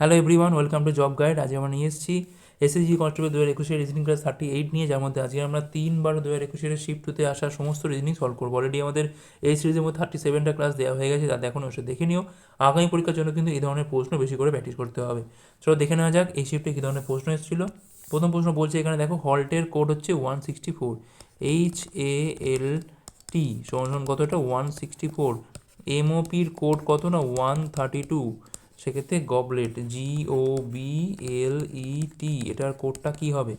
Hello everyone welcome to job guide আজ আমরা নিয়ে এসেছি এসএসজি কনস্টেবল দু হাজার একুশের রিজনিং ক্লাস থার্টি এইট নিয়ে, যার মধ্যে আজকে আমরা তিনবার দু হাজার একুশের শিফট টুতে আসা সমস্ত রিজনিং সলভ করব। অলরেডি আমাদের এই সিরিজের মধ্যে থার্টি সেভেনটা ক্লাস দেওয়া হয়ে গেছে তা দেখুন ওসব দেখে নিও। আগামী পরীক্ষার জন্য কিন্তু এই ধরনের প্রশ্ন বেশি করে প্র্যাকটিস করতে হবে। চলো দেখে নেওয়া যাক এই শিফটে কী ধরনের প্রশ্ন এসেছিল। প্রথম প্রশ্ন বলছে এখানে দেখো হল্টের কোড হচ্ছে one sixty four H A L T সমান কতটা ওয়ান সিক্সটি ফোর এমওপির কোড কত না? ওয়ান থার্টি টু সেক্ষেত্রে goblet G O B L E T এটার কোডটা কী হবে?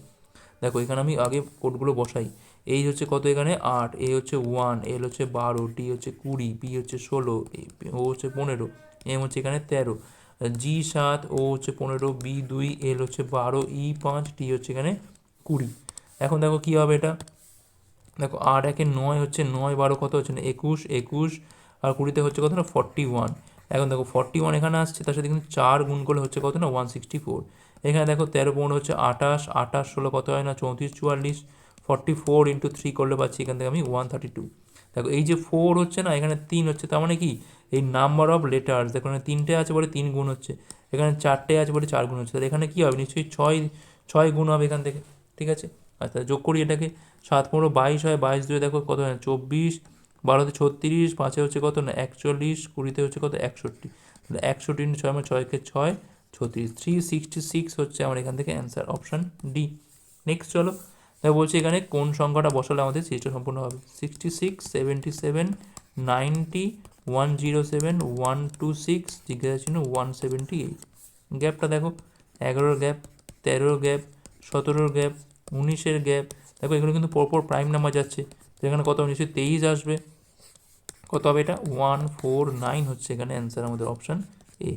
দেখো, এখানে আমি আগে কোডগুলো বসাই। এই হচ্ছে কত এখানে? আট। এ হচ্ছে ওয়ান এল হচ্ছে বারো, টি হচ্ছে কুড়ি, পি হচ্ছে ষোলো ও হচ্ছে পনেরো, এম হচ্ছে এখানে তেরো। জি সাত, ও হচ্ছে পনেরো, বি দুই, এল হচ্ছে বারো, ই পাঁচ, টি হচ্ছে এখানে কুড়ি। এখন দেখো কী হবে এটা? দেখো, আট একে নয় হচ্ছে নয়, বারো কত হচ্ছে না? একুশ একুশ, আর কুড়িতে হচ্ছে কত না? ফর্টি ওয়ান এখন দেখো ফর্টি ওয়ান এখানে আসছে, তার সাথে কিন্তু চার গুণ করলে হচ্ছে কত না? ওয়ান সিক্সটি ফোর এখানে দেখো তেরো পনেরো হচ্ছে আঠাশ আঠাশ ষোলো কত হয় না? চৌত্রিশ, চুয়াল্লিশ। ফর্টি ফোর ইন্টু থ্রি করলে পাচ্ছি এখান থেকে আমি ওয়ান থার্টি টু দেখো এই যে ফোর হচ্ছে না, এখানে তিন হচ্ছে, তার মানে কি? এই নাম্বার অফ লেটার্স দেখো এখানে তিনটে আছে বলে তিন গুণ হচ্ছে। এখানে চারটে আছে বলে চার গুণ হচ্ছে। তাহলে এখানে কী হবে? নিশ্চয়ই ছয় ছয় গুণ হবে এখান থেকে, ঠিক আছে? আচ্ছা যোগ করি এটাকে। সাত পনেরো, বাইশ হয়, বাইশ দুয়ে দেখো কত হয়? চব্বিশ। বারোতে ছত্রিশ, পাঁচে হচ্ছে কত না, একচল্লিশ, কুড়িতে হচ্ছে কত, একষট্টি। তাহলে একষট্টি ছয় আমার ছয়কে ছয়, ছত্রিশ। থ্রি সিক্সটি সিক্স হচ্ছে আমার এখান থেকে অ্যান্সার অপশান ডি। নেক্সট চলো। দেখো বলছি এখানে কোন সংখ্যাটা বসালে আমাদের সিরিজটা সম্পূর্ণ হবে? Sixty six, seventy seven, ninety, one zero seven, one two six, জিজ্ঞাসা চিহ্ন, ওয়ান সেভেন্টি এইট। গ্যাপটা দেখো, এগারোর গ্যাপ, তেরোর গ্যাপ, সতেরোর গ্যাপ, উনিশের গ্যাপ। দেখো এগুলো কিন্তু পরপর প্রাইম নাম্বার যাচ্ছে। এখানে কত হবে নিশ্চয়ই তেইশ আসবে। কত হবে এটা? ওয়ান ফোর নাইন হচ্ছে এখানে অ্যান্সার আমাদের অপশান এ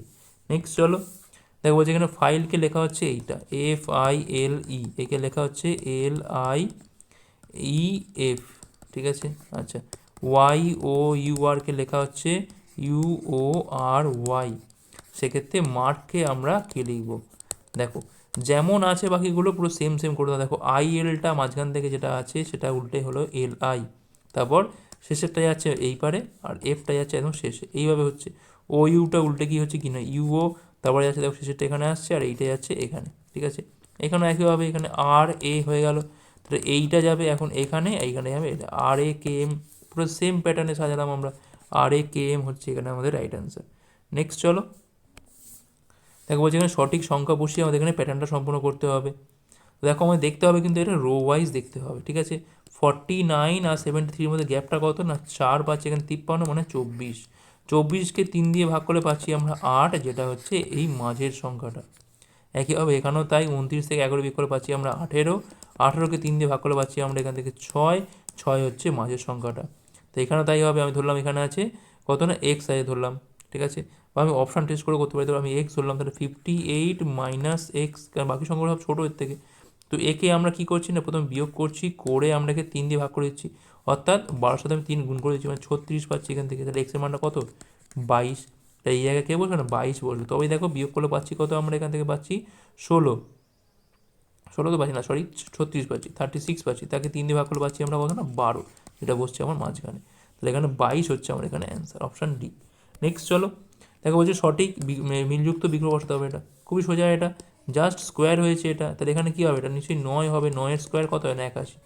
নেক্সট চলো। দেখো বলছে এখানে ফাইলকে লেখা হচ্ছে এইটা। এফ আই এল ই একে লেখা হচ্ছে এল আই ই এফ ঠিক আছে? আচ্ছা। ওয়াই ও ইউ আরকে লেখা হচ্ছে ইউ ও আর ওয়াই সেক্ষেত্রে মার্ককে আমরা কে লিখব? দেখো যেমন আছে বাকিগুলো পুরো সেম সেম করে দাও। দেখো আই এলটা মাঝখান থেকে যেটা আছে, সেটা উল্টে হলো এল আই তারপর শেষেরটা যাচ্ছে এই পারে, আর এফটা যাচ্ছে একদম শেষে। এইভাবে হচ্ছে। ও ইউটা উল্টে কি হচ্ছে কি না ইউও তারপরে যাচ্ছে দেখো শেষেরটা এখানে আসছে, আর এইটা যাচ্ছে এখানে, ঠিক আছে? এখানে একইভাবে, এখানে আর এ হয়ে গেল। তাহলে এইটা যাবে এখন এখানে, এইখানে যাবে। এটা আর এ কে এম পুরো সেম প্যাটার্নে সাজালাম আমরা। আর এ কে এম হচ্ছে এখানে আমাদের রাইট অ্যান্সার নেক্সট চলো। দেখো বলছি এখানে সঠিক সংখ্যা বসিয়ে আমাদের এখানে প্যাটার্নটা সম্পূর্ণ করতে হবে। দেখো আমাদের দেখতে হবে কিন্তু এটা রো ওয়াইজ দেখতে হবে, ঠিক আছে? ফর্টি নাইন আর সেভেন্টি থ্রির মধ্যে গ্যাপটা কত? না, চার পাচ্ছি এখানে তিপ্পান্ন মানে চব্বিশ। চব্বিশকে তিন দিয়ে ভাগ করে পাচ্ছি আমরা আট, যেটা হচ্ছে এই মাঝের সংখ্যাটা। একইভাবে এখানেও তাই উনত্রিশ থেকে এগারো বিক করে পাচ্ছি আমরা আঠেরো। আঠেরোকে তিন দিয়ে ভাগ করে পাচ্ছি আমরা এখান থেকে ছয়। ছয় হচ্ছে মাঝের সংখ্যাটা। তো এখানেও তাই হবে, আমি ধরলাম এখানে আছে কত না? এক্স আগে ধরলাম, ঠিক আছে? বা আমি অপশান টেস্ট করে করতে পারি তো আমি এক্স ধরলাম, তাহলে ফিফটি এইট মাইনাস এক্স কারণ বাকি সংখ্যাগুলো সব ছোটো এর থেকে। তো একে আমরা কি করছি না, প্রথমে বিয়োগ করছি, করে আমরা একে তিন দিয়ে ভাগ করে দিচ্ছি। অর্থাৎ সাথে আমি তিন গুণ করে দিচ্ছি মানে ছত্রিশ পাচ্ছি এখান থেকে। তাহলে এক্সের মানটা কত? বাইশ। তাই এই জায়গায় কে বলবে না? বাইশ বলবে তবেই দেখো বিয়োগ করলে পাচ্ছি কত? আমরা এখান থেকে পাচ্ছি ষোলো। ষোলো তো পাচ্ছি না সরি ছত্রিশ পাচ্ছি থার্টি সিক্স পাচ্ছি। তাকে তিন দিয়ে ভাগ করলে পাচ্ছি আমরা কত না? বারো। যেটা বসছে আমার মাঝখানে। তাহলে এখানে বাইশ হচ্ছে আমার এখানে অ্যান্সার অপশান ডি নেক্সট চলো। দেখো বলছে সঠিক মিলযুক্ত বিগ্রহ বসাতে হবে এটা। খুবই সোজা এটা। জাস্ট স্কোয়ার হয়েছে এটা। তাহলে এখানে কী হবে? এটা নিশ্চয়ই নয় হবে। নয়ের স্কোয়ার কত? হয় না একাশি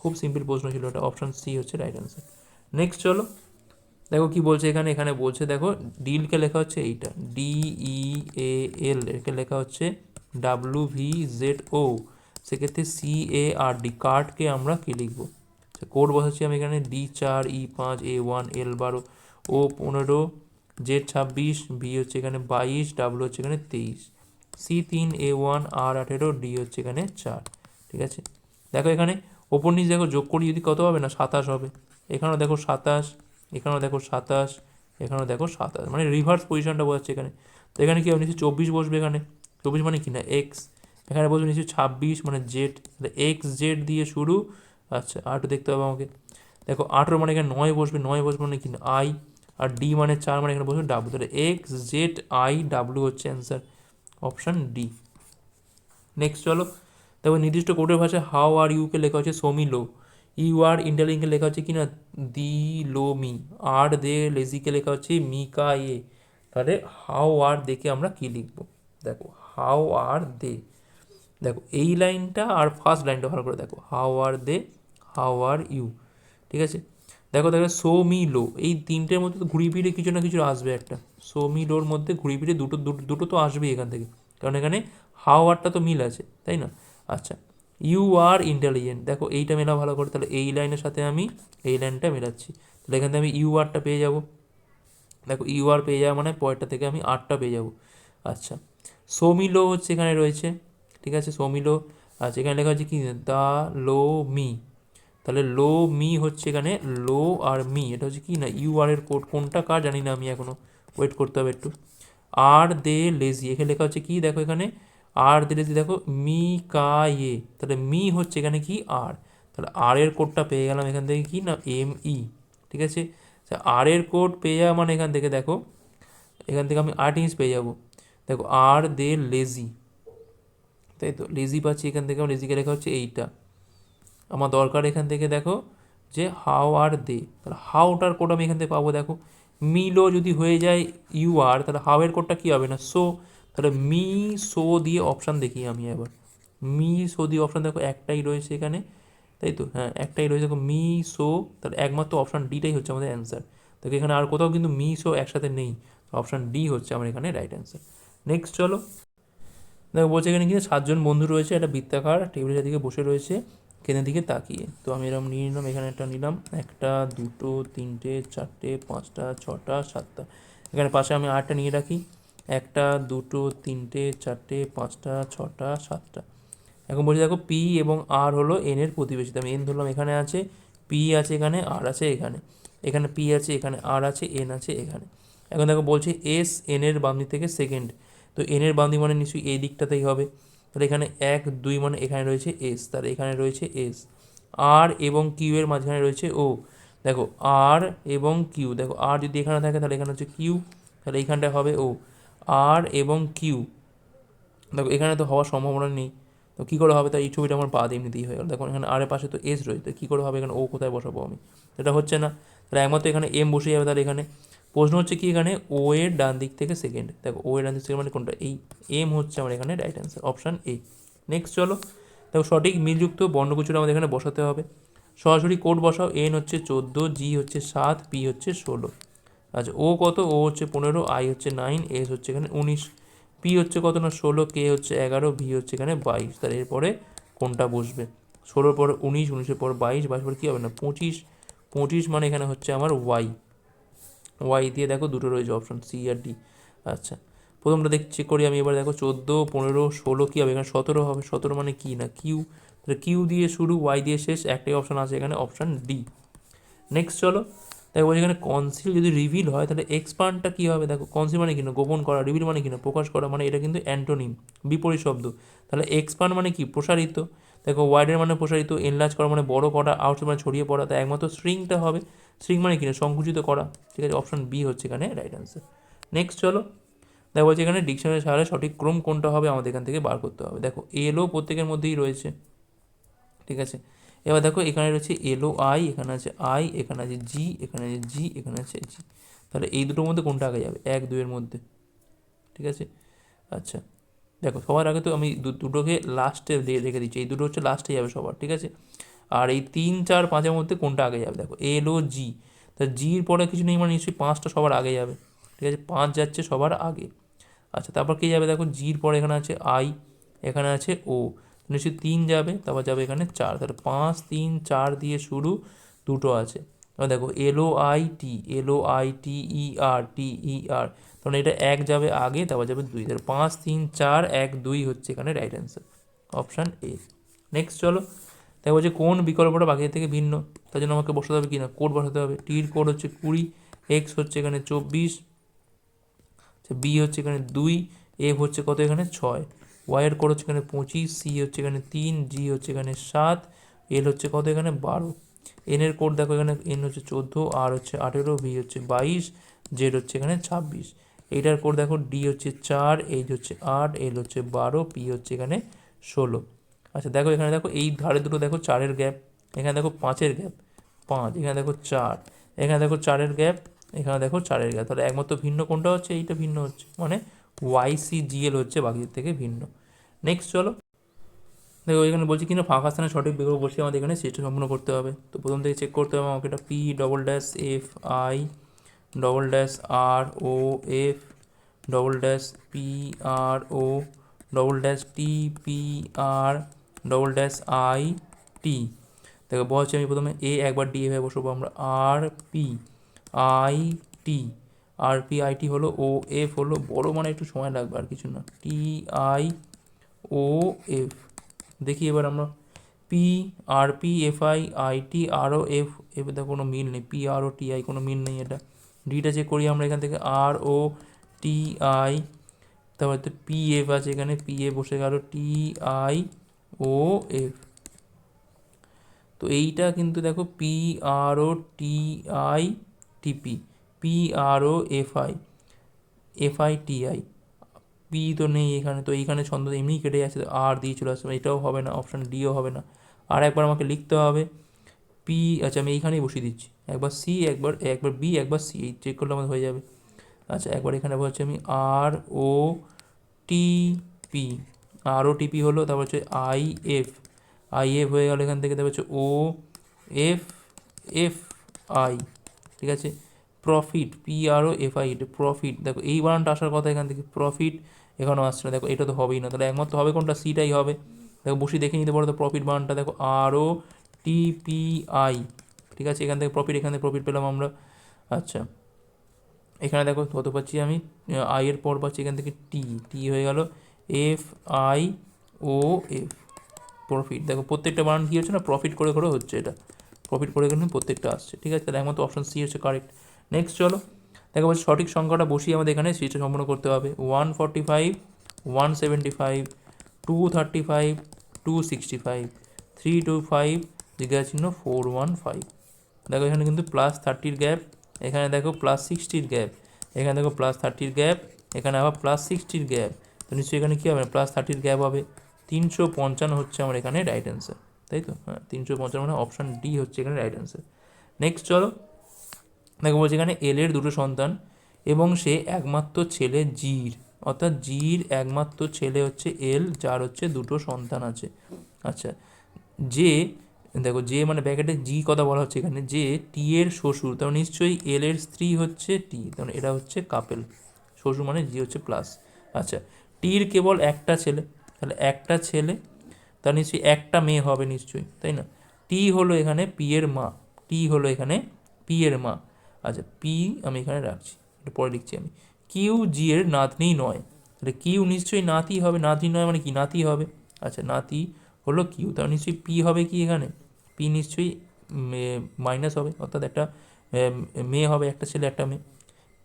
খুব সিম্পল প্রশ্ন ছিল এটা। অপশান সি হচ্ছে রাইট অ্যান্সার নেক্সট চলো। দেখো কি বলছে এখানে। এখানে বলছে, দেখো ডিলকে লেখা হচ্ছে এইটা। ডি ই এ এল একে লেখা হচ্ছে ডাব্লু ভি জেড ও সেক্ষেত্রে সি এ আর ডি কার্ডকে আমরা কী লিখব? কোড বসাচ্ছি আমি এখানে। ডি চার ই পাঁচ এ ওয়ান এল বারো। ও পনেরো। জেড ছাব্বিশ, বি হচ্ছে এখানে বাইশ ডাব্লু হচ্ছে এখানে তেইশ। সি তিন, এ ওয়ান, আর আঠেরো, ডি হচ্ছে এখানে চার। ঠিক আছে? দেখো এখানে ওপর নিচ দেখো যোগ করি যদি কত হবে না? সাতাশ হবে। এখানেও দেখো সাতাশ, এখানেও দেখো সাতাশ, এখানেও দেখো সাতাশ। মানে রিভার্স পজিশনটা বোঝাচ্ছে এখানে। তো এখানে কি হবে? নিশ্চয়ই চব্বিশ বসবে এখানে। চব্বিশ মানে কি না? এক্স এখানে বসবে নিশ্চয়ই ছাব্বিশ মানে জেড এক্স জেড দিয়ে শুরু। আচ্ছা আটও দেখতে হবে আমাকে। দেখো আঠেরো মানে এখানে নয় বসবে। নয় বসবে মানে কি না? আই আর ডি মানে চার মানে এখানে বসবে ডাব্লু তাহলে এক্স জেড আই ডাব্লু হচ্ছে অ্যান্সার অপশান ডি নেক্সট চলো, দেখো নির্দিষ্ট কোডের ভাষায় হাও আর ইউকে লেখা হচ্ছে সোমি লো। ইউ আর ইন্টারলিঙ্কে লেখা হচ্ছে কি না দি লো মি। আর দে লেজিকে লেখা হচ্ছে মিকা এ। তাহলে হাও আর দেখে আমরা কী লিখব? দেখো হাউ আর দে দেখো, এই লাইনটা আর ফার্স্ট লাইনটা ভালো করে দেখো। How are they how are you ঠিক আছে? দেখো দেখো সো মি লো এই তিনটের মধ্যে তো ঘুরি ফিরে কিছু না কিছু আসবে একটা। সো মি লোর মধ্যে ঘুরি ফিরে দুটো দুটো তো আসবেই এখান থেকে। কারণ এখানে হাও আরটা তো মিল আছে, তাই না? আচ্ছা ইউ আর ইন্টেলিজেন্ট দেখো, এইটা মেলা ভালো করে। তাহলে এই লাইনের সাথে আমি এই লাইনটা মেলাচ্ছি। তাহলে এখান থেকে আমি ইউ আরটা পেয়ে যাব। দেখো ইউ আর পেয়ে যাওয়া মানে পরেরটা থেকে আমি আরটা পেয়ে যাব। আচ্ছা সোমি লো হচ্ছে এখানে রয়েছে। ঠিক আছে সোমি লো আচ্ছা এখানে লেখা হচ্ছে কি? দা লো মি তাহলে লো মি হচ্ছে এখানে, লো আর মি, এটা হচ্ছে কি না, ইউ আর এর কোড, কোনটা কার জানি না আমি এখনও ওয়েট করতে হবে একটু। আর দে লেজি, এখানে লেখা হচ্ছে কি দেখো এখানে, আর দে লেজি দেখো, মি কা ইয়ে তাহলে মি হচ্ছে এখানে কি আর, তাহলে আর এর কোডটা পেয়ে গেলাম এখান থেকে কি না, এম ই, ঠিক আছে? আর এর কোড পেয়ে যাওয়া মানে এখান থেকে দেখো, এখান থেকে আমি আট ইঞ্চ পেয়ে যাব। দেখো, আর দে লেজি, তাই তো, লেজি পাচ্ছি এখান থেকে আমার লেজিকে লেখা হচ্ছে এইটা। আমার দরকার এখান থেকে দেখো যে হাউ আর দে তাহলে হাউটার কোড আমি এখান থেকে পাবো, দেখো। মিলো যদি হয়ে যায় ইউ আর তাহলে হাউ এর কোডটা কী হবে না? সো তাহলে মি সো দিয়ে অপশান দেখি আমি এবার মি সো দিয়ে অপশান দেখো একটাই রয়েছে এখানে, তাই তো? হ্যাঁ একটাই রয়েছে। দেখো মি সো তাহলে একমাত্র অপশান ডিটাই হচ্ছে আমাদের অ্যান্সার দেখো এখানে আর কোথাও কিন্তু মি সো একসাথে নেই। অপশান ডি হচ্ছে আমার এখানে রাইট অ্যান্সার নেক্সট চলো। দেখো বলছে এখানে কিন্তু সাতজন বন্ধু রয়েছে, একটা বৃত্তাকার টেবিলের দিকে বসে রয়েছে। কেনের দিকে তাকিয়ে। তো আমি এরকম নিয়ে নিলাম, এখানে একটা নিলাম, একটা, দুটো, তিনটে, চারটে, পাঁচটা, ছটা, সাতটা। এখানে পাশে আমি আটটা নিয়ে রাখি, একটা, দুটো, তিনটে, চারটে, পাঁচটা, ছটা, সাতটা। এখন বলছি দেখো পি এবং আর হলো এনের প্রতিবেশী আমি এন ধরলাম এখানে আছে পি আছে এখানে আর আছে এখানে। এখানে পি আছে, এখানে আর আছে এন আছে এখানে। এখন দেখো বলছি এস এন এর বামদি থেকে সেকেন্ড তো এন এর বামদি মানে নিশ্চয়ই এই দিকটাতেই হবে। তাহলে এখানে এক, দুই মানে এখানে রয়েছে এস তাহলে এখানে রয়েছে এস আর এবং কিউ এর মাঝখানে রয়েছে ও দেখো আর এবং কিউ দেখো আর যদি এখানে থাকে তাহলে এখানে হচ্ছে কিউ তাহলে এইখানটায় হবে ও আর এবং কিউ দেখো, এখানে তো হওয়ার সম্ভাবনা নেই। তো কী করে হবে? তাই এই ছবিটা আমার বাদ এমনিতেই হয়ে গেল। দেখো, এখানে আর পাশে তো এস রয়েছে কী করে হবে? এখানে ও কোথায় বসাবো আমি? সেটা হচ্ছে না। তাহলে একমাত্র এখানে এম বসে যাবে তাহলে এখানে প্রশ্ন হচ্ছে কি এখানে? ও এর ডান দিক থেকে সেকেন্ড দেখো ও এর ডান দিক থেকে মানে কোনটা? এই এম হচ্ছে আমার এখানে right answer option A next চলো। দেখো, সঠিক মিলযুক্ত বর্ণগুচ্ছটা আমাদের এখানে বসাতে হবে। সরাসরি কোড বসাও। এন হচ্ছে চোদ্দ জি হচ্ছে সাত পি হচ্ছে ষোলো। আচ্ছা ও কত? ও হচ্ছে পনেরো আই হচ্ছে নাইন এস হচ্ছে এখানে উনিশ। পি হচ্ছে কত না? ষোলো কে হচ্ছে এগারো ভি হচ্ছে এখানে বাইশ। তাহলে এরপরে কোনটা বসবে? ষোলোর পর উনিশ, উনিশের পর বাইশ বাইশ পর কী হবে না? পঁচিশ। পঁচিশ মানে এখানে হচ্ছে আমার ওয়াই ওয়াই দিয়ে দেখো দুটো রয়েছে অপশন সি আর ডি আচ্ছা প্রথমটা দেখ চেক করি আমি, এবার দেখো চোদ্দ, পনেরো, ষোলো কী হবে? এখানে সতেরো হবে, সতেরো মানে কি না? কিউ তাহলে কিউ দিয়ে শুরু ওয়াই দিয়ে শেষ, একটাই অপশন আছে এখানে অপশান ডি নেক্সট চলো, দেখো বলছি এখানে কনসিল যদি রিভিল হয়, তাহলে এক্সপান্ডটা কী হবে? দেখো কনসিল মানে কিনা গোপন করা রিভিল মানে কিনা প্রকাশ করা মানে এটা কিন্তু অ্যান্টোনিম বিপরীত শব্দ। তাহলে এক্সপান্ড মানে কি? প্রসারিত। দেখো ওয়াইডের মানে প্রসারিত এনলার্জ করা মানে বড় করা আউটসাইড মানে ছড়িয়ে পড়া, তাই একমাত্র স্ট্রিংটা হবে। স্ট্রিং মানে কিনা সংকুচিত করা। ঠিক আছে অপশন বি হচ্ছে এখানে রাইট অ্যান্সার নেক্সট চলো। দেখো বলছে এখানে ডিকশনারি সাহায্যে সঠিক ক্রম কোনটা হবে আমাদের এখান থেকে বার করতে হবে। দেখো এলও প্রত্যেকের মধ্যেই রয়েছে। ঠিক আছে? এবার দেখো এখানে রয়েছে এলও আই এখানে আছে আই এখানে আছে জি এখানে আছে জি এখানে আছে জি তাহলে এই দুটোর মধ্যে কোনটা আগে যাবে? এক, দুইয়ের মধ্যে। ঠিক আছে? আচ্ছা। দেখো, সবার আগে তো আমি দুটোকে লাস্টে রেখে দিচ্ছি। এই দুটো হচ্ছে লাস্টে যাবে সবার, ঠিক আছে? আর এই তিন, চার, পাঁচের মধ্যে কোনটা আগে যাবে? দেখো এল ও জি তা জির পরে কিছু নেই মানে নিশ্চয়ই পাঁচটা সবার আগে যাবে, ঠিক আছে? পাঁচ যাচ্ছে সবার আগে। আচ্ছা তারপর কে যাবে? দেখো জির পরে এখানে আছে আই এখানে আছে ও নিশ্চয়ই তিন যাবে, তারপর যাবে এখানে চার। তাহলে পাঁচ, তিন, চার দিয়ে শুরু দুটো আছে। দেখো L O I T L O I T E R T E R তখন এটা এক যাবে আগে, তারপর যাবে দুই। তাহলে পাঁচ, তিন, চার, এক, দুই হচ্ছে এখানে right answer option A next চলো। তাই বলছে কোন বিকল্পটা বাকি থেকে ভিন্ন, তার জন্য আমাকে বসাতে হবে কি না কোড বসাতে হবে। টির কোড হচ্ছে কুড়ি এক্স হচ্ছে এখানে চব্বিশ আচ্ছা বি হচ্ছে এখানে দুই এফ হচ্ছে কত এখানে? ছয়। ওয়াইয়ের কোড হচ্ছে এখানে পঁচিশ সি হচ্ছে এখানে তিন জি হচ্ছে এখানে সাত এল হচ্ছে কত এখানে? বারো। এনের কোড দেখো এখানে এন হচ্ছে চোদ্দ আর হচ্ছে আঠেরো ভি হচ্ছে বাইশ জেড হচ্ছে এখানে ছাব্বিশ। এইটার কোড দেখো ডি হচ্ছে চার এইচ হচ্ছে আট, এল হচ্ছে বারো পি হচ্ছে এখানে ষোলো। আচ্ছা দেখো এখানে দেখো এই ধারে দুটো দেখো চারের গ্যাপ, এখানে দেখো পাঁচের গ্যাপ, পাঁচ, এখানে দেখো চার, এখানে দেখো চারের গ্যাপ, এখানে দেখো চারের গ্যাপ। তাহলে একমাত্র ভিন্ন কোনটা হচ্ছে? এইটা ভিন্ন হচ্ছে মানে ওয়াই সি জিএল হচ্ছে বাকিদের থেকে ভিন্ন। নেক্সট চলো। দেখো এখানে বলছি কিনা, ফাঁকা স্থানে সঠিক বিকল্প বসে আমাদের এখানে সিস্টেম সম্পূর্ণ করতে হবে। তো প্রথম থেকে চেক করতে হবে আমাকে এটা P double dash F I double dash R O F double dash P R O double dash T P R double dash I T দেখো বলছি আমি প্রথমে এ একবার ডি এভাবে বসবো আমরা। R P I T R P I T হলো O F হলো বড় মানে একটু সময় লাগবে আর কিছু না। টি আই ও এফ দেখি এবার আমরা। P R P F I I T R O F F কোনো মিল নেই। P R O T I কোনো মিল নেই এটা। ডিটা চেক করি আমরা এখান থেকে আর ও টি আই তারপর তো পি এফ আছে এখানে পি এ বসে গেল টি আই ও এফ তো এইটা কিন্তু দেখো P R O T I T P P R O F I F I T I P তো নেই এখানে, তো এইখানে ছন্দ এমনিই কেটে যাচ্ছে আর দিয়ে চলে আসবে এটাও হবে না অপশান ডিও হবে না। আর একবার আমাকে লিখতে হবে পি আচ্ছা আমি এইখানেই বসিয়ে দিচ্ছি। একবার সি, একবার একবার বি, একবার সি, এই চেক করলে আমাদের হয়ে যাবে। আচ্ছা একবার এখানে বলছি আমি আর, ও, টি, পি। আর, ও টিপি হলো, তারপর হচ্ছে আই, এফ। আই, এফ হয়ে গেল এখান থেকে, তারপর হচ্ছে ও, এফ এফ, আই। ঠিক আছে? Profit, P, R, O, F, I profit. দেখো, এই বানানটা আসার কথা এখান থেকে প্রফিট এখানেও আসছে না। দেখো, এটা তো হবেই না। তাহলে একমাত্র হবে কোনটা? সিটাই হবে। দেখো বসি দেখে নিতে পারো তো প্রফিট বানানটা দেখো, আর, ও টি পি আই ঠিক আছে? এখান থেকে প্রফিট এখান থেকে প্রফিট পেলাম আমরা। আচ্ছা। এখানে দেখো কত পাচ্ছি আমি? আই এর পর পাচ্ছি এখান থেকে টি টি হয়ে গেল F I O F profit দেখো, প্রত্যেকটা বানান কী হচ্ছে না? প্রফিট করে করে হচ্ছে এটা। প্রফিট করে করে প্রত্যেকটা আসছে, ঠিক আছে? তাহলে একমাত্র অপশন সি হচ্ছে কারেক্ট নেক্সট চলো। দেখো, বলছি সঠিক সংখ্যাটা বসিয়ে আমাদের এখানে সিটটা সম্পূর্ণ করতে হবে। One forty five one seventy five two thirty five two sixty five three two five জিজ্ঞাসা চিহ্ন ফোর ওয়ান ফাইভ দেখো এখানে কিন্তু প্লাস থার্টির গ্যাপ এখানে দেখো প্লাস সিক্সটির গ্যাপ এখানে দেখো প্লাস থার্টির গ্যাপ এখানে আবার প্লাস সিক্সটির গ্যাপ তো নিশ্চয়ই এখানে কী হবে? প্লাস থার্টির গ্যাপ হবে। তিনশো পঞ্চান্ন হচ্ছে আমার এখানে রাইট অ্যান্সার তাই তো? হ্যাঁ তিনশো পঞ্চান্ন মানে অপশান ডি হচ্ছে এখানে রাইট অ্যান্সার নেক্সট চলো। দেখো বলছে এখানে এলের দুটো সন্তান এবং সে একমাত্র ছেলে জির, অর্থাৎ জির একমাত্র ছেলে হচ্ছে এল যার হচ্ছে দুটো সন্তান আছে। আচ্ছা যে দেখো যে মানে ব্যাকেটে জি কথা বলা হচ্ছে এখানে, যে টি এর শ্বশুর তাহলে নিশ্চয়ই এল এর স্ত্রী হচ্ছে টি তাহলে এটা হচ্ছে কাপেল শ্বশুর মানে জি হচ্ছে প্লাস আচ্ছা টির কেবল একটা ছেলে, তাহলে একটা ছেলে, তার নিশ্চয়ই একটা মেয়ে হবে নিশ্চয়ই, তাই না? টি হলো এখানে পি এর মা টি হলো এখানে পি এর মা আচ্ছা পি আমি এখানে রাখছি, এটা পরে লিখছি আমি কিউ জি এর নাতনি নয়, তাহলে কিউ নিশ্চয়ই নাতি হবে নাতি নয় মানে কি? নাতি হবে আচ্ছা নাতি হলো কিউ, তার নিশ্চয়ই পি হবে কি এখানে? পি নিশ্চয়ই মাইনাস হবে, অর্থাৎ একটা মেয়ে হবে, একটা ছেলে, একটা মেয়ে।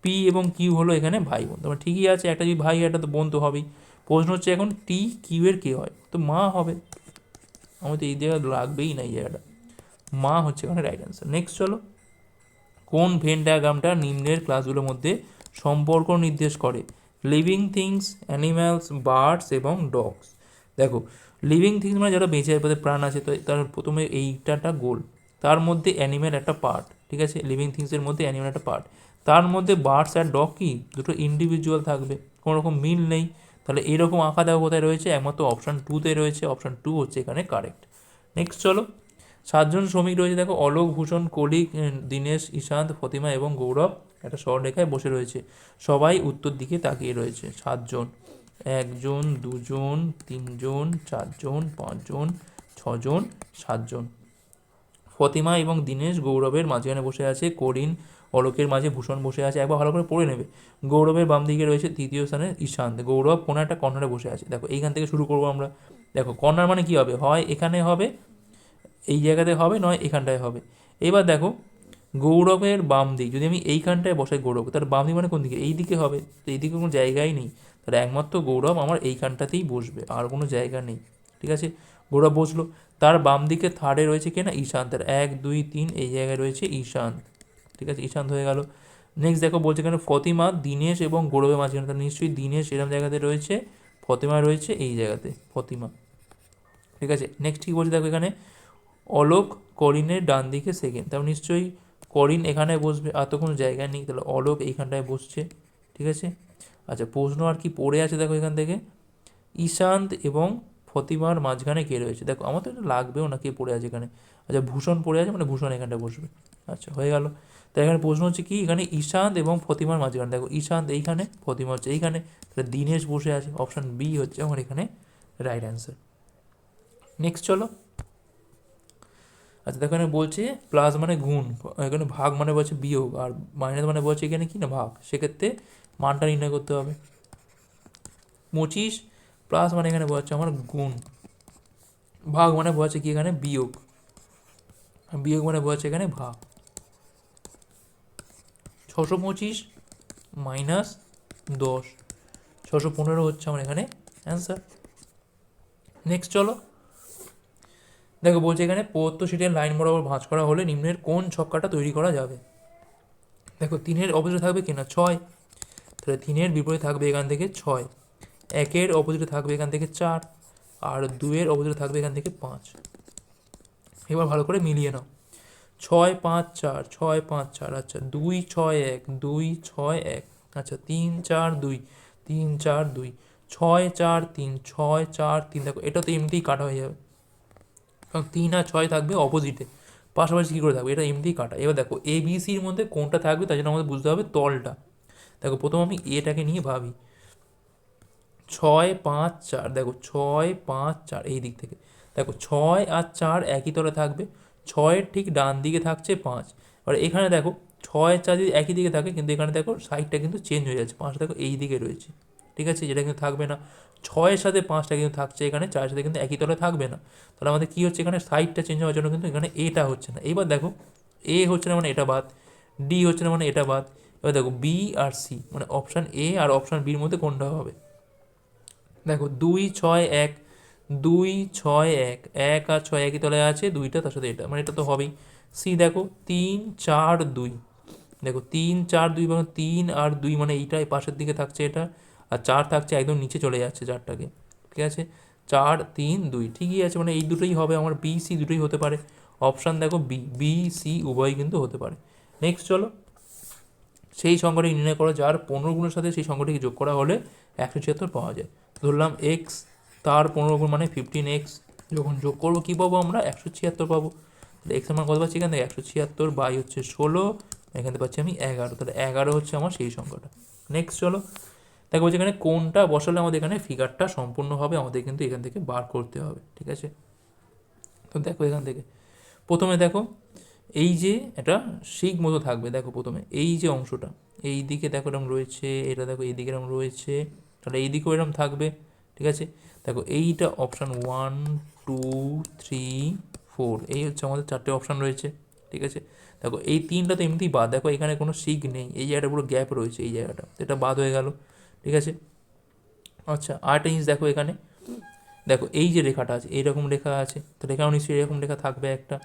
পি এবং কিউ হলো এখানে ভাই বোন তোমার ঠিকই আছে, একটা যদি ভাই, একটা তো বোন তো হবেই। প্রশ্ন হচ্ছে এখন টি কিউ এর কে হয়? তো মা হবে। আমার তো এই জায়গা লাগবেই না, এই জায়গাটা। মা হচ্ছে এখানে রাইট অ্যান্সার নেক্সট চলো। কোন ভেন ডায়াগ্রামটা নিম্নের ক্লাসগুলোর মধ্যে সম্পর্ক নির্দেশ করে? লিভিং থিংস অ্যানিম্যালস বার্ডস এবং ডগস দেখো লিভিং থিংস মানে যারা বেঁচে আছে প্রাণ আছে তো তার প্রথমে এইটাটা গোল। তার মধ্যে অ্যানিম্যাল একটা পার্ট ঠিক আছে? লিভিং থিংসের মধ্যে অ্যানিম্যাল একটা পার্ট তার মধ্যে বার্ডস আর ডগ কি? দুটো ইন্ডিভিজুয়াল থাকবে কোনো রকম মিল নেই। তাহলে এরকম আঁকা দেওয়া কোথায় রয়েছে? একমাত্র অপশান টুতে রয়েছে অপশান টু হচ্ছে এখানে কারেক্ট নেক্সট চলো, সাতজন শ্রমিক রয়েছে, দেখো, অলোক, ভূষণ, কলিক দীনেশ, ঈশান্ত, ফতিমা এবং গৌরব। একটা স্বররেখায় বসে রয়েছে। সবাই উত্তর দিকে তাকিয়ে রয়েছে, সাতজন। একজন, দুজন, তিনজন, চারজন, পাঁচজন, ছজন, সাতজন। ফতিমা এবং দীনেশ গৌরবের মাঝখানে বসে আছে, করিন অলোকের মাঝে ভূষণ বসে আছে, একবার ভালো করে পড়ে নেবে। গৌরবের বাম দিকে রয়েছে তৃতীয় স্থানে ঈশান্ত। গৌরব কোনো একটা কর্নারে বসে আছে। দেখো, এইখান থেকে শুরু করব আমরা। দেখো, কর্নার মানে কী হবে? হয় এখানে হবে, এই জায়গাতে হবে, নয় এখানটায় হবে। এবার দেখো, গৌরবের বাম দিক, যদি আমি এইখানটায় বসাই গৌরব, তার বাম দিক মানে কোন দিকে? এই দিকে হবে, তো এই দিকে কোনো জায়গাই নেই। তাহলে একমাত্র গৌরব আমার এইখানটাতেই বসবে, আর কোনো জায়গা নেই, ঠিক আছে? গৌরব বসল, তার বাম দিকে থার্ডে রয়েছে কে না ঈশান্ত, তার এক, দুই, তিন, এই জায়গায় রয়েছে ঈশান্ত, ঠিক আছে? ঈশান্ত হয়ে গেল। নেক্সট দেখো বলছে এখানে ফতিমা, দীনেশ এবং গৌরবের মাঝখানে তার নিশ্চয়ই দীনেশ এরম জায়গাতে রয়েছে, ফতিমা রয়েছে এই জায়গাতে, ফতিমা, ঠিক আছে? নেক্সট কী বলছে দেখো এখানে? অলোক করিনের ডান দিকে সেকেন্ড তারপর নিশ্চয়ই করিন এখানে বসবে, আর তো কোনো জায়গা নেই, তাহলে অলোক এইখানটায় বসছে, ঠিক আছে? আচ্ছা প্রশ্ন আর কি পড়ে আছে দেখো এখান থেকে? ঈশান্ত এবং ফতিমার মাঝখানে কে রয়েছে? দেখো, আমার তো এটা লাগবেও না কে পড়ে আছে এখানে। আচ্ছা ভূষণ পড়ে আছে মানে ভূষণ এখানটা বসবে। আচ্ছা হয়ে গেল। তাই এখানে প্রশ্ন হচ্ছে কি? এখানে ঈশান্ত এবং ফতিমার মাঝখানে। দেখো, ঈশান্ত এইখানে, ফতিমা হচ্ছে এইখানে। তাহলে দীনেশ বসে আছে। অপশান বি হচ্ছে আমার এখানে রাইট অ্যান্সার নেক্সট চলো। আচ্ছা দেখো এখানে বলছে প্লাস মানে গুণ। এখানে ভাগ মানে বলছে বিয়োগ। আর মাইনাস মানে বলছে এখানে কি না? ভাগ। সেক্ষেত্রে মানটা নির্ণয় করতে হবে। পঁচিশ প্লাস মানে এখানে বলছে আমার গুণ। ভাগ মানে বোঝাচ্ছে কি এখানে? বিয়োগ। বিয়োগ মানে বলছে এখানে ভাগ। ছশো পঁচিশ মাইনাস দশ। ছশো পনেরো হচ্ছে আমার এখানে অ্যান্সার নেক্সট চলো। দেখো, বলছে এখানে পদ্ম সিটের লাইন বরাবর ভাঁজ করা হলে নিম্নের কোন ছক্কাটা তৈরি করা যাবে? দেখো, তিনের অপোজিটে থাকবে কিনা? ছয়। তাহলে তিনের বিপরীতে থাকবে এখান থেকে ছয়। একের অপোজিটে থাকবে এখান থেকে চার। আর দুয়ের অপোজিটে থাকবে এখান থেকে পাঁচ। এবার ভালো করে মিলিয়ে নাও। ছয়, পাঁচ, চার, ছয়, পাঁচ, চার আচ্ছা দুই, ছয়, এক, দুই, ছয়, এক আচ্ছা তিন, চার, দুই, তিন, চার, দুই, ছয়, চার, তিন, ছয়, চার, তিন, দেখো, এটা তো এমনিতেই কাটা হয়ে যাবে। কারণ তিন আর ছয় থাকবে অপোজিটে। পাশাপাশি কী করে থাকবে? এটা এমনিতেই কাটা। এবার দেখো এ বি মধ্যে কোনটা থাকবে তার জন্য আমাদের বুঝতে হবে তলটা। দেখো, প্রথম আমি এটাকে নিয়ে ভাবি। ছয়, পাঁচ, চার, দেখো, ছয়, পাঁচ, চার, এই দিক থেকে। দেখো, ছয় আর চার একই তলে থাকবে। ছয়ের ঠিক ডান দিকে থাকছে পাঁচ। এবার এখানে দেখো, ছয়, চার যদি একই দিকে থাকে, কিন্তু এখানে দেখো, সাইডটা কিন্তু চেঞ্জ হয়ে যাচ্ছে। পাঁচটা দেখো এই দিকে রয়েছে। ঠিক আছে? যেটা কিন্তু থাকবে না। ছয়ের সাথে পাঁচটা কিন্তু থাকছে এখানে, চারের সাথে কিন্তু একই তলে থাকবে না। তাহলে আমাদের কী হচ্ছে এখানে? সাইডটা চেঞ্জ হওয়ার জন্য কিন্তু এখানে এটা হচ্ছে না। এবার দেখো, এ হচ্ছে না মানে এটা বাদ, ডি হচ্ছে না মানে এটা বাদ। এবার দেখো বি আর সি মানে অপশান এ আর অপশান বির মধ্যে কোনটা হবে? দেখো দুই, ছয়, এক, দুই, ছয়, এক এক আর ছয় একই তলায় আছে, দুইটা তার সাথে এটা মানে এটা তো হবেই। সি দেখো তিন, চার, দুই। দেখো তিন, চার, দুই মানে তিন আর দুই মানে এইটাই পাশের দিকে থাকছে এটা, আর চার থাকছে একদম নিচে চলে যাচ্ছে চারটাকে, ঠিক আছে? চার, তিন, দুই, ঠিকই আছে মানে এই দুটোই হবে, আমার বি সি দুটোই হতে পারে। অপশান দেখো বি বি সি উভয়ই কিন্তু হতে পারে। নেক্সট চলো। সেই সংখ্যাটি নির্ণয় করা যার পনেরো গুণের সাথে সেই সংখ্যাটিকে যোগ করা হলে একশো ছিয়াত্তর পাওয়া যায়। ধরলাম এক্স তার পনেরো গুণ মানে ফিফটিন এক্স যখন যোগ করব কী পাবো আমরা? একশো ছিয়াত্তর পাবো। তাহলে এক্স আমার কত পাচ্ছি এখান? থেকে একশো ছিয়াত্তর বাই হচ্ছে ষোলো, এখান থেকে পাচ্ছি আমি এগারো। তাহলে এগারো হচ্ছে আমার সেই সংখ্যাটা। নেক্সট চলো। দেখো বলছি এখানে কোনটা বসালে আমাদের এখানে ফিগারটা সম্পূর্ণভাবে আমাদের কিন্তু এখান থেকে বার করতে হবে, ঠিক আছে? তো দেখো এখান থেকে। প্রথমে দেখো এই যে এটা শিখ মতো থাকবে, দেখো প্রথমে, এই যে অংশটা, এই দিকে দেখো এরকম রয়েছে, এটা দেখো এই দিকে এরকম রয়েছে, তাহলে এই দিকেও এরকম থাকবে, ঠিক আছে? দেখো এইটা option one two three four এই হচ্ছে আমাদের চারটে অপশান রয়েছে, ঠিক আছে? দেখো এই তিনটা তো এমনিতেই বাদ, দেখো এখানে কোনো শিখ নেই, এই জায়গাটা পুরো গ্যাপ রয়েছে, এই জায়গাটা এটা বাদ হয়ে গেল, ঠিক আছে? আচ্ছা আরেকটা জিনিস দেখো এখানে, দেখো এই যে রেখাটা আছে এইরকম রেখা আছে, তো রেখাও নিশ্চয়ই এরকম রেখা থাকবে একটা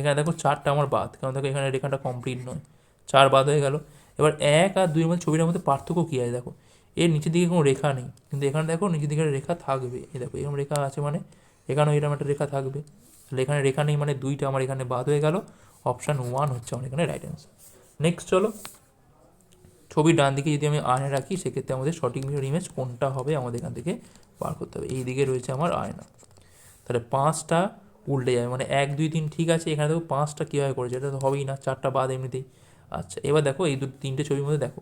এখানে দেখো চারটা আমার বাদ, কারণ দেখো এখানে রেখাটা কমপ্লিট নয়। চার বাদ হয়ে গেল। এবার এক আর দুইয়ের মধ্যে ছবিটার মধ্যে পার্থক্য কী আছে দেখো? এর নিচের দিকে কোনো রেখা নেই, কিন্তু এখানে দেখো নিচের দিকে রেখা থাকবে। এই দেখো, এরকম রেখা আছে মানে এখানেও এরকম একটা রেখা থাকবে। তাহলে এখানে রেখা নেই মানে দুইটা আমার এখানে বাদ হয়ে গেল। অপশান ওয়ান হচ্ছে আমার এখানে রাইট অ্যান্সার নেক্সট চলো। ছবির ডান দিকে যদি আমি আয়না রাখি, সেক্ষেত্রে আমাদের সঠিক মিরর ইমেজ কোনটা হবে আমাদের এখান থেকে বার করতে হবে। এই দিকে রয়েছে আমার আয়না। তাহলে পাঁচটা উল্টে যাবে। মানে এক, দুই, তিন ঠিক আছে, এখানে দেখো পাঁচটা কীভাবে করেছে, এটা তো হবেই না, চারটা বাদ এমনিতেই। আচ্ছা এবার দেখো এই দু, তিনটে ছবির মধ্যে দেখো।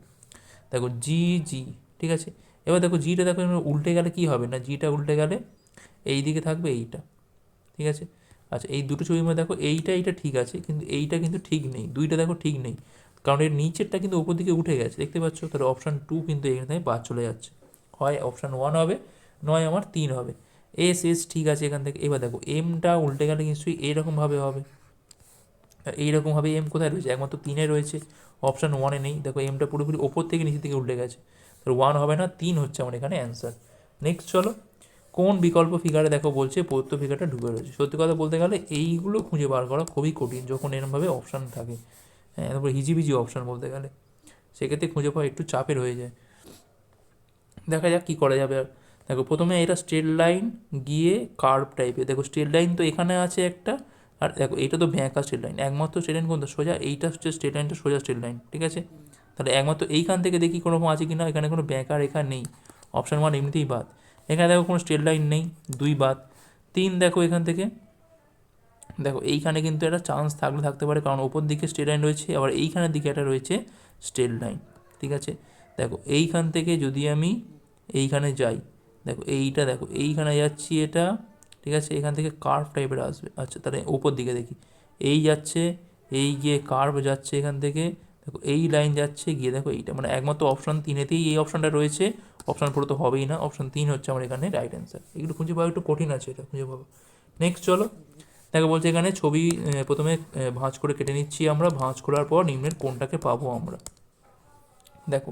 দেখো জি জি ঠিক আছে? এবার দেখো জিটা দেখো উল্টে গেলে কী হবে না? জিটা উল্টে গেলে এই দিকে থাকবে এইটা, ঠিক আছে? আচ্ছা এই দুটো ছবির মধ্যে দেখো এইটা এইটা ঠিক আছে, কিন্তু এইটা কিন্তু ঠিক নেই, দুইটা দেখো ঠিক নেই। কারণ এর নিচেরটা কিন্তু ওপর দিকে উঠে গেছে, দেখতে পাচ্ছ? তাহলে অপশান টু কিন্তু এখানে বাদ চলে যাচ্ছে। হয় অপশান ওয়ান হবে, নয় আমার তিন হবে। এস এস ঠিক আছে এখান থেকে। এবার দেখো এমটা উল্টে গেলে নিশ্চয়ই এইরকমভাবে হবে। এইরকমভাবে এম কোথায় রয়েছে? একমাত্র তিনে রয়েছে। অপশান ওয়ানে নেই। দেখো এমটা পুরোপুরি ওপর থেকে নিচের দিকে উল্টে গেছে। তাহলে ওয়ান হবে না, তিন হচ্ছে আমার এখানে অ্যান্সার নেক্সট চলো, কোন বিকল্প ফিগারে দেখো বলছে, প্রদত্ত ফিগারটা ঢুকে রয়েছে। সত্যি কথা বলতে গেলে এইগুলো খুঁজে বার করা খুবই কঠিন যখন এরমভাবে অপশান থাকে। হ্যাঁ তারপর হিজিবিজি অপশান বলতে গেলে। সেক্ষেত্রে খুঁজে পাওয়া একটু চাপের হয়ে যায়। দেখা যাক কী করা যাবে আর। দেখো প্রথমে এটা স্ট্রেট লাইন গিয়ে কার্ভ টাইপের দেখো স্ট্রেট লাইন তো এখানে আছে একটা, আর দেখো এইটা তো ব্যাঁকা স্ট্রেট লাইন একমাত্র স্ট্রেট লাইন কোনটা? সোজা, এইটা হচ্ছে স্ট্রেট লাইনটা সোজা স্ট্রেট লাইন ঠিক আছে? তাহলে একমাত্র এইখান থেকে দেখি কোনো রকম আছে কি না এখানে কোনো ব্যাঁকা রেখা নেই। অপশান ওয়ান এমনিতেই বাদ। এখানে দেখো কোনো স্ট্রেট লাইন নেই, দুই বাদ। তিন দেখো এখান থেকে। দেখো এইখানে কিন্তু একটা চান্স থাকলে থাকতে পারে, কারণ ওপর দিকে স্ট্রেট লাইন রয়েছে, আবার এইখানের দিকে একটা রয়েছে স্ট্রেট লাইন ঠিক আছে? দেখো এইখান থেকে যদি আমি এইখানে যাই দেখো, এইটা দেখো, এইখানে যাচ্ছি এটা, ঠিক আছে, এখান থেকে কার্ভ টাইপের আসবে। আচ্ছা তাহলে ওপর দিকে দেখি। এই যাচ্ছে, এই গিয়ে কার্ভ যাচ্ছে এখান থেকে, দেখো, এই লাইন যাচ্ছে, গিয়ে দেখো এইটা। মানে একমাত্র অপশান তিনেতেই এই অপশানটা রয়েছে। অপশান পুরো তো হবেই না অপশান তিন হচ্ছে আমার এখানে রাইট অ্যান্সার এগুলো খুঁজে পাওয়া একটু কঠিন আছে এটা, খুঁজে পাবো। নেক্সট চলো। দেখো, বলছে এখানে ছবি প্রথমে ভাঁজ করে কেটে নিচ্ছি আমরা। ভাঁজ করার পর নিম্নের কোনটাকে পাবো আমরা? দেখো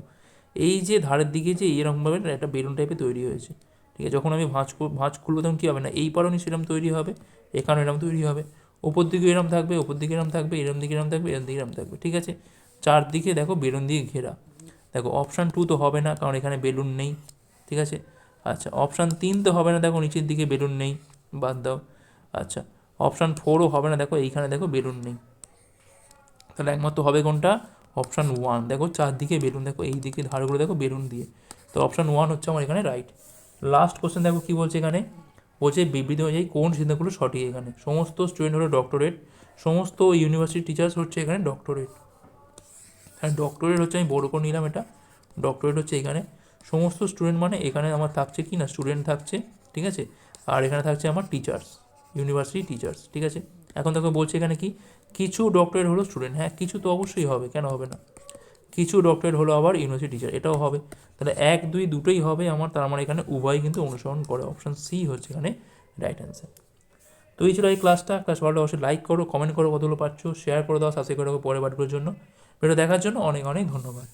এই যে ধারের দিকে যে এরকমভাবে একটা বেলুন টাইপের তৈরি হয়েছে, ঠিক আছে? যখন আমি ভাঁজ ভাঁজ খুলবো তখন কী হবে না? এই পারেও নিশ্চয়ই এরকম তৈরি হবে এখানেও এরকম তৈরি হবে। ওপর দিকে এরম থাকবে, ওপর দিকে এরম থাকবে, এরম দিকে এরম থাকবে, এরম দিকে এরম থাকবে, ঠিক আছে? চারদিকে দেখো বেলুন দিয়ে ঘেরা। দেখো অপশান টু তো হবে না, কারণ এখানে বেলুন নেই, ঠিক আছে? আচ্ছা অপশান তিন তো হবে না, দেখো নিচের দিকে বেলুন নেই, বাদ দাও। আচ্ছা অপশান ফোরও হবে না, দেখো এইখানে দেখো বেলুন নেই। তাহলে একমাত্র হবে কোনটা? অপশান ওয়ান দেখো চারদিকে বেলুন, দেখো এই দিকে ধারগুলো, দেখো বেলুন দিয়ে। তো অপশান ওয়ান হচ্ছে আমার এখানে রাইট লাস্ট কোশ্চেন দেখো কী বলছে এখানে? বলছে বিবৃতি অনুযায়ী কোন সিদ্ধান্তগুলো সঠিক এখানে? সমস্ত স্টুডেন্ট হলো ডক্টরেট সমস্ত ইউনিভার্সিটি টিচার্স হচ্ছে এখানে ডক্টরেট হ্যাঁ ডক্টরেট হচ্ছে আমি বড় করে নিলাম এটা। ডক্টরেট হচ্ছে এখানে। সমস্ত স্টুডেন্ট মানে এখানে আমার থাকছে কি না? স্টুডেন্ট থাকছে, ঠিক আছে? আর এখানে থাকছে আমার টিচার্স ইউনিভার্সিটি টিচার্স ঠিক আছে? এখন দেখো বলছে এখানে কি? কিছু ডক্টরেট হলো স্টুডেন্ট হ্যাঁ কিছু তো অবশ্যই হবে, কেন হবে না? কিছু ডক্টরেট হলো আবার ইউনিভার্সিটি টিচার এটাও হবে। তাহলে এক, দুই দুটোই হবে আমার, তার আমার এখানে উভয় কিন্তু অনুসরণ করে অপশান সি হচ্ছে এখানে রাইট অ্যান্সার তো এই ছিল এই ক্লাসটা ক্লাস ভালো অবশ্যই লাইক করো কমেন্ট করো, কতগুলো পাচ্ছ শেয়ার করে দাও সাবস্ক্রাইব করে পরে পরের বারগুলোর জন্য। ভিডিও দেখার জন্য অনেক অনেক ধন্যবাদ।